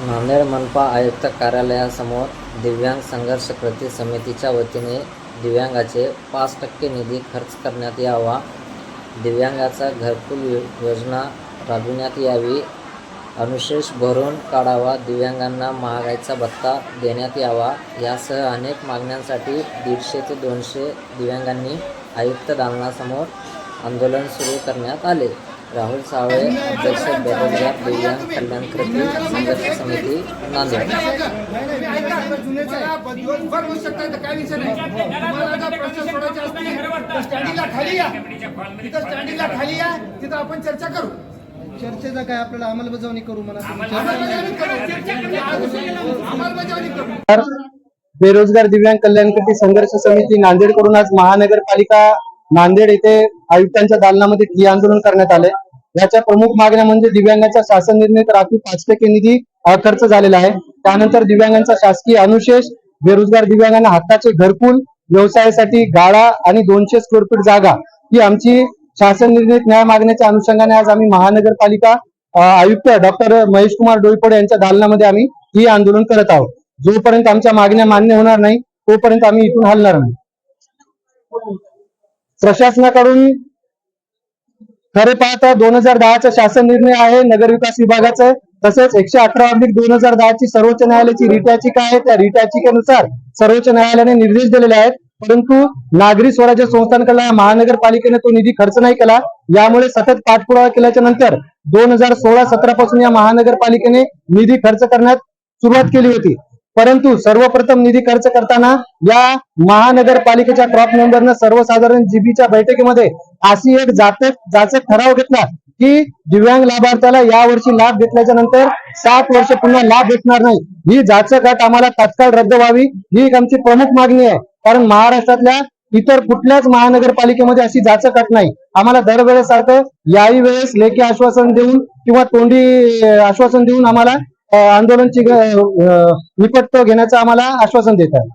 नांदेड मनपा आयुक्त कार्यालयासमोर दिव्यांग संघर्ष कृती समितीच्या वतीने दिव्यांगाचे पाच टक्के निधी खर्च करण्यात यावा. दिव्यांगाचा घरकुल योजना राबविण्यात यावी. अनुशेष भरून काढावा. दिव्यांगांना महागाईचा भत्ता देण्यात यावा. यासह अनेक मागण्यांसाठी दीडशे ते दोनशे दिव्यांगांनी आयुक्त दालनासमोर आंदोलन सुरू करण्यात आले. राहुल सावळे अध्यक्ष बेरोजगार दिव्यांग कल्याण कृती संघर्ष समिती नांदेड. तिथं स्टँडिंगला खाली या तिथं आपण चर्चा करू चर्चेचा काय आपल्याला अंमलबजावणी करू म्हणा. बेरोजगार दिव्यांग कल्याण कृती संघर्ष समिती नांदेडकडून आज महानगरपालिका नांदेड येथे आयुक्तांच्या दालनामध्ये ठिय्या आंदोलन करण्यात आले याच्या प्रमुख मागण्या म्हणजे दिव्यांगांच्या शासन निर्णय राखीव पाच टक्के निधी खर्च झालेला आहे. त्यानंतर दिव्यांगांचा शासकीय अनुशेष बेरोजगार दिव्यांगांना हक्काचे घरकुल व्यवसायासाठी गाळा आणि दोनशे स्क्वेअर फीट जागा ही आमची शासन निर्णय न्याय मागण्याच्या अनुषंगाने आज आम्ही महानगरपालिका आयुक्त डॉक्टर महेश कुमार डोईफोडे यांच्या दालनामध्ये आम्ही ही आंदोलन करत आहोत. जोपर्यंत आमच्या मागण्या मान्य होणार नाही तोपर्यंत आम्ही इथून हलणार नाही. प्रशासनाकडून खरे पाहता दोन हजार दहाचा शासन निर्णय आहे नगर विकास विभागाचा तसेच एकशे अठरा अधिक दोन हजार दहाची सर्वोच्च न्यायालयाची रिट याचिका आहे? त्या रिट याचिकेनुसार सर्वोच्च न्यायालयाने निर्देश दिलेले आहेत. परंतु नागरी स्वराज्य संस्थांकडे महानगरपालिकेने तो निधी खर्च नाही केला. यामुळे सतत पाठपुरावा केल्याच्यानंतर दोन हजार सोळा सतरा पासून या महानगरपालिकेने निधी खर्च करण्यात सुरुवात केली होती. परंतु सर्वप्रथम निधी खर्च करताना या महानगरपालिकेच्या क्रॉप मेंबरनं सर्वसाधारण जीबीच्या बैठकीमध्ये अशी एक जाचक जाचक ठराव घेतला की दिव्यांग लाभार्थ्याला या वर्षी लाभ घेतल्याच्या नंतर सात वर्ष पुन्हा लाभ भेटणार नाही. ही जाचक अट आम्हाला तात्काळ रद्द व्हावी ही एक आमची प्रमुख मागणी आहे. कारण महाराष्ट्रातल्या इतर कुठल्याच महानगरपालिकेमध्ये अशी जाचक अट नाही. आम्हाला दरवेळेसारखं याही वेळेस लेखी आश्वासन देऊन किंवा तोंडी आश्वासन देऊन आम्हाला आंदोलनची अं, घेण्याचं आम्हाला आश्वासन देत आहे